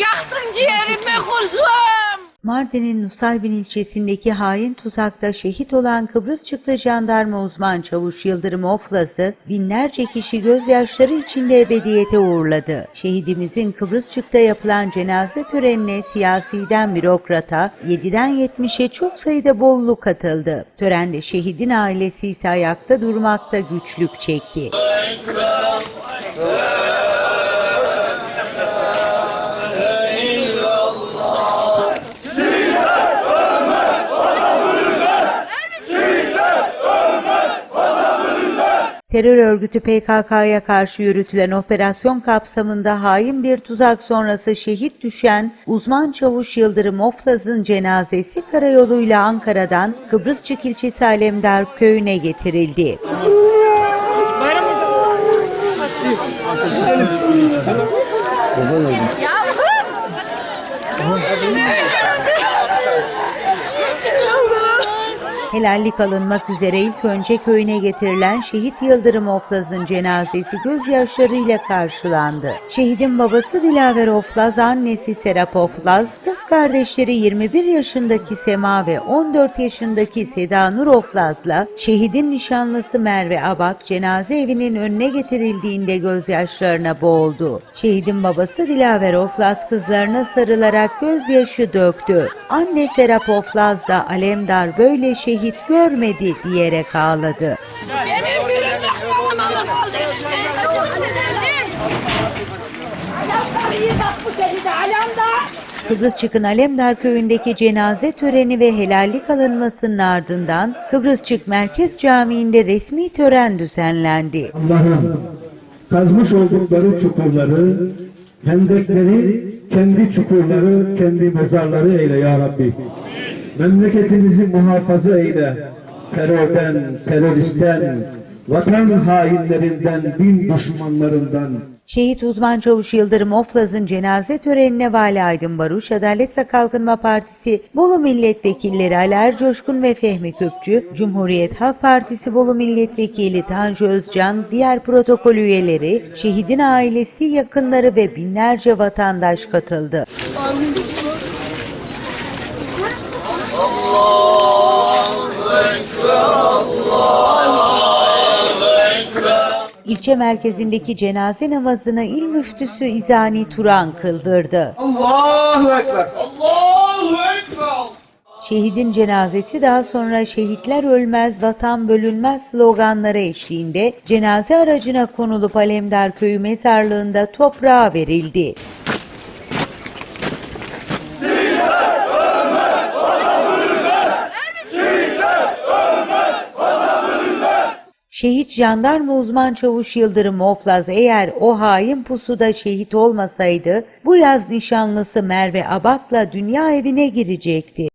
Yaktın ciğerimi kuzum. Mardin'in Nusaybin ilçesindeki hain tuzakta şehit olan Kıbrıs çıktı jandarma uzman çavuş Yıldırım Oflaz'ı binlerce kişi gözyaşları içinde ebediyete uğurladı. Şehidimizin Kıbrıs çıkta yapılan cenaze törenine siyasiden bürokrata 7'den 70'e çok sayıda bolluk katıldı. Törende şehidin ailesi ise ayakta durmakta güçlük çekti. Terör örgütü PKK'ya karşı yürütülen operasyon kapsamında hain bir tuzak sonrası şehit düşen uzman çavuş Yıldırım Oflaz'ın cenazesi karayoluyla Ankara'dan Kıbrısçık ilçesi Alemdar köyüne getirildi. Helallik alınmak üzere ilk önce köyüne getirilen şehit Yıldırım Oflaz'ın cenazesi gözyaşlarıyla karşılandı. Şehidin babası Dilaver Oflaz, annesi Serap Oflaz, kız kardeşleri 21 yaşındaki Sema ve 14 yaşındaki Seda Nur Oflaz'la şehidin nişanlısı Merve Abak cenaze evinin önüne getirildiğinde gözyaşlarına boğuldu. Şehidin babası Dilaver Oflaz kızlarına sarılarak gözyaşı döktü. Anne Serap Oflaz da Alemdar böyle şehit görmedi diyerek ağladı. Benim biricik oğlumu kaldı. Alamdar Kıbrıs Çıkın Alemdar köyündeki cenaze töreni ve helallik alınmasının ardından Kıbrısçık Merkez Camii'nde resmi tören düzenlendi. Allah'ım kazmış oldukları çukurları, hendekleri, kendi çukurları, kendi mezarları eyle ya Rabbi. Memleketimizi muhafaza eyle. Terörden, teröristten, vatan hainlerinden, din düşmanlarından, Şehit uzman çavuş Yıldırım Oflaz'ın cenaze törenine Vali Aydın Baruş, Adalet ve Kalkınma Partisi Bolu Milletvekilleri Ali Ercoşkun ve Fehmi Köpçü, Cumhuriyet Halk Partisi Bolu Milletvekili Tanju Özcan, diğer protokol üyeleri, şehidin ailesi, yakınları ve binlerce vatandaş katıldı. İlçe merkezindeki cenaze namazını il müftüsü İzani Turan kıldırdı. Allahu Ekber. Allahu Ekber. Şehidin cenazesi daha sonra şehitler ölmez, vatan bölünmez sloganları eşliğinde cenaze aracına konulup Alemdar Köyü mezarlığında toprağa verildi. Şehit jandarma uzman çavuş Yıldırım Oflaz eğer o hain pusuda şehit olmasaydı bu yaz nişanlısı Merve Abak'la dünya evine girecekti.